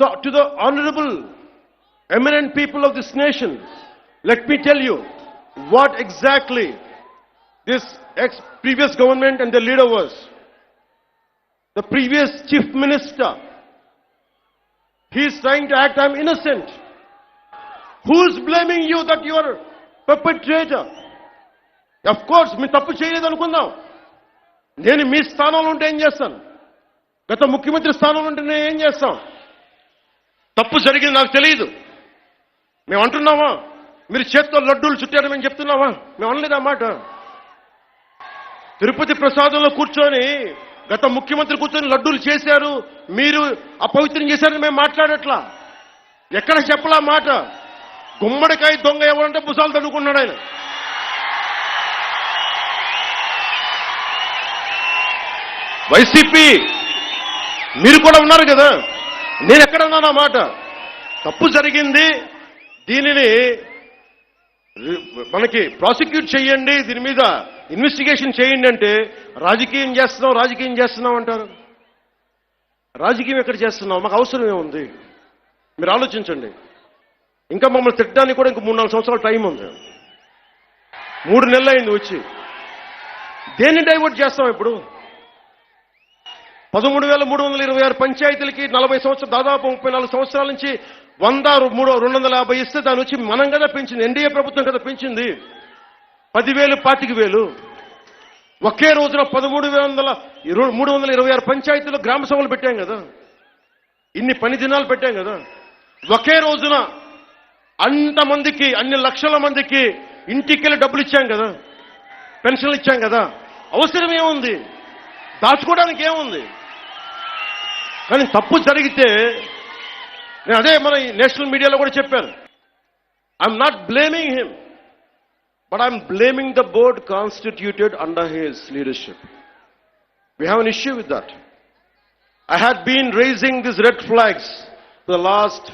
So, to the honorable, eminent people of this nation, let me tell you what exactly this ex previous government and the leader was. The previous chief minister, he is trying to act, I'm innocent. Who's blaming you that you are perpetrator? Of course, మీ తప్పు చేయలేదు అనుకుందాం నేను మీ స్థానంలో ఉంటే ఏం చేస్తాను గత ముఖ్యమంత్రి స్థానంలో ఉంటే నేను ఏం చేస్తాం తప్పు జరిగింది నాకు తెలియదు మేము అంటున్నామా? మీరు చేత్తో లడ్డూలు చుట్టారు మేము చెప్తున్నామా? మేము అనలేదు అన్నమాట మాట? తిరుపతి ప్రసాదంలో కూర్చొని గత ముఖ్యమంత్రి కూర్చొని లడ్డూలు చేశారు. మీరు అపవిత్రం చేశారని మేము మాట్లాడట్లా. ఎక్కడ చెప్పలా మాట? గుమ్మడికాయ దొంగ ఎవరంటే భుజాలు తడుకున్నాడు ఆయన. వైసీపీ మీరు కూడా ఉన్నారు కదా? నేను ఎక్కడన్నాను ఆ మాట తప్పు జరిగింది. దీనిని మనకి ప్రాసిక్యూట్ చేయండి దీని మీద ఇన్వెస్టిగేషన్ చేయండి అంటే రాజకీయం చేస్తున్నాం రాజకీయం చేస్తున్నాం అంటారు. రాజకీయం ఎక్కడ చేస్తున్నాం మాకు అవసరం ఏముంది? మీరు ఆలోచించండి. ఇంకా మమ్మల్ని తిట్టడానికి కూడా ఇంక మూడు నాలుగు సంవత్సరాల టైం ఉంది. మూడు నెలలు అయింది వచ్చి. దేన్ని డైవర్ట్ చేస్తాం ఇప్పుడు? పదమూడు వేల మూడు వందల ఇరవై ఆరు పంచాయతీలకి నలభై సంవత్సరాలు దాదాపు ముప్పై నాలుగు సంవత్సరాల నుంచి వంద మూడు రెండు వందల యాభై ఇస్తే దాని వచ్చి మనం కదా పెంచింది ఎన్డీఏ ప్రభుత్వం కదా పెంచింది. పదివేలు పాతిక వేలు. ఒకే రోజున పదమూడు వేల వందల మూడు వందల ఇరవై ఆరు పంచాయతీలు గ్రామ సభలు పెట్టాం కదా. ఇన్ని పని దినాలు పెట్టాం కదా. ఒకే రోజున అంతమందికి అన్ని లక్షల మందికి ఇంటికెళ్ళి డబ్బులు ఇచ్చాం కదా. పెన్షన్లు ఇచ్చాం కదా. అవసరం ఏముంది? దాచుకోవడానికి ఏముంది? కానీ తప్పు జరిగితే నేను అదే మన ఈ నేషనల్ మీడియాలో కూడా చెప్పాను I'm not blaming him but I'm blaming the board constituted under his leadership we have an issue with that I had been raising these red flags for the last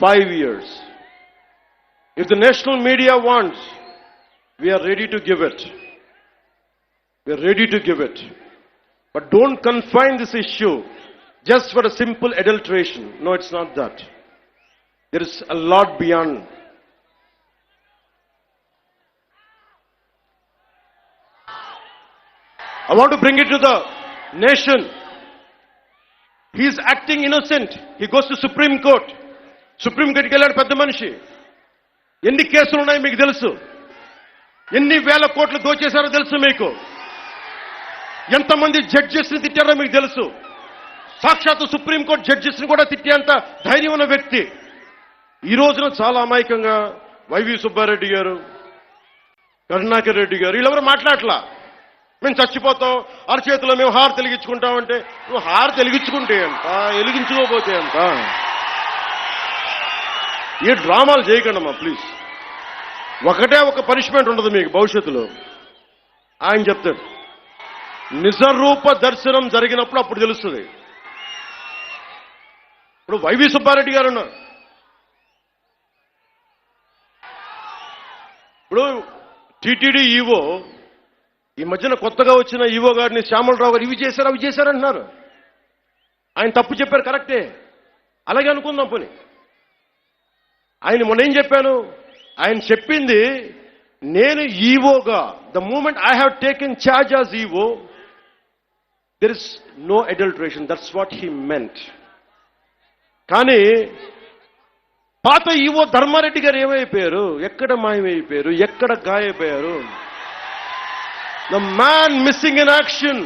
five years. If the national media wants, we are ready to give it. We are ready to give it. But don't confine this issue just for a simple adulteration. No, it's not that. There is a lot beyond. I want to bring it to the nation. He is acting innocent. He goes to Supreme Court. Supreme కోర్టుకి వెళ్ళాడు పెద్ద మనిషి ఎన్ని కేసులు ఉన్నాయి మీకు తెలుసు ఎన్ని వేల కోట్లు దోచేశారో తెలుసు మీకు ఎంతమంది జడ్జెస్ని తిట్టారో మీకు తెలుసు సాక్షాత్తు సుప్రీంకోర్టు జడ్జెస్ని కూడా తిట్టేంత ధైర్యం ఉన్న వ్యక్తి. ఈ రోజున చాలా అమాయకంగా వైవి సుబ్బారెడ్డి గారు కరుణాకర్ రెడ్డి గారు వీళ్ళెవరు మాట్లాడలా మేము చచ్చిపోతాం అరచేతిలో మేము హార్ తెలిగించుకుంటామంటే నువ్వు హార్ తెలిగించుకుంటే ఎంత? వెలిగించుకోపోతే ఎంత? ఈ డ్రామాలు చేయకండమ్మా ప్లీజ్. ఒకటే ఒక పనిష్మెంట్ ఉండదు మీకు భవిష్యత్తులో. ఆయన చెప్తాడు నిజరూప దర్శనం జరిగినప్పుడు అప్పుడు తెలుస్తుంది. ఇప్పుడు వైవి సుబ్బారెడ్డి గారు ఉన్నారు. ఇప్పుడు టీటీడీ ఈవో ఈ మధ్యన కొత్తగా వచ్చిన ఈవో గారిని శ్యామలరావు గారు ఇవి చేశారు అవి చేశారంటున్నారు ఆయన తప్పు చెప్పారు కరెక్టే. అలాగే అనుకుందాం పోనీ. ఆయన మొన్న ఏం చెప్పాను? ఆయన చెప్పింది నేను ఈవోగా the moment I have taken charge as EO there is no adulteration that's what he meant కానీ పాత ఈవో ధర్మారెడ్డి గారు ఏమైపోయారు? ఎక్కడ మాయమైపోయారు? ఎక్కడ గాయపోయారు the man missing in action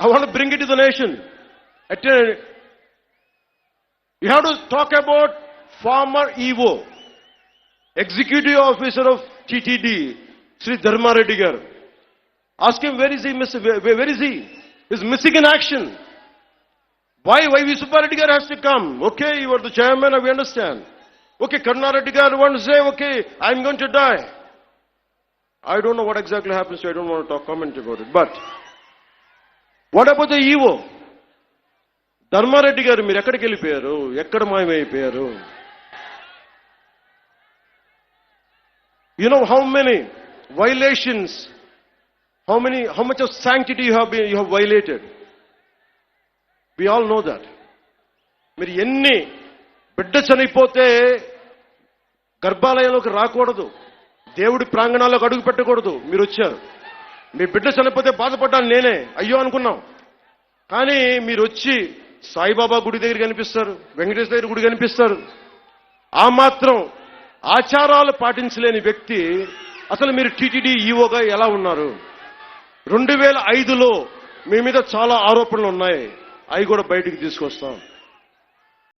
I want bring it the nation at you have to talk about former EO executive officer of TTD Shri Dharmareddy గారు Ask where is is miss where is where is missing in action in action. Why why V Subbareddy garu has to come? Okay, you are the chairman, we understand. Okay, Karnareddy garu want to say, okay, I'm going to die. I don't know what exactly happens, so I don't want to talk comment about it. But what about the EVO? Dharmareddy గారు మీరు ఎక్కడికి వెళ్ళిపోయారు ఎక్కడ మాయమైపోయారు you know how many violations How many, how much of sanctity you have been, you have we all know know మీరు ఎన్ని బిడ్డ చనిపోతే గర్భాలయంలోకి రాకూడదు. దేవుడి ప్రాంగణాల్లోకి అడుగు పెట్టకూడదు. మీరు వచ్చారు. మీ బిడ్డ చనిపోతే బాధపడ్డాను నేనే. అయ్యో అనుకున్నాం. కానీ మీరు వచ్చి సాయిబాబా గుడి దగ్గర కనిపిస్తారు వెంకటేశ్వర దగ్గర గుడి కనిపిస్తారు. ఆ మాత్రం ఆచారాలు పాటించలేని వ్యక్తి అసలు మీరు టీటీడీ ఈఓగా ఎలా ఉన్నారు? రెండు వేల ఐదులో మీ మీద చాలా ఆరోపణలు ఉన్నాయి. అవి కూడా బయటికి తీసుకొస్తాం.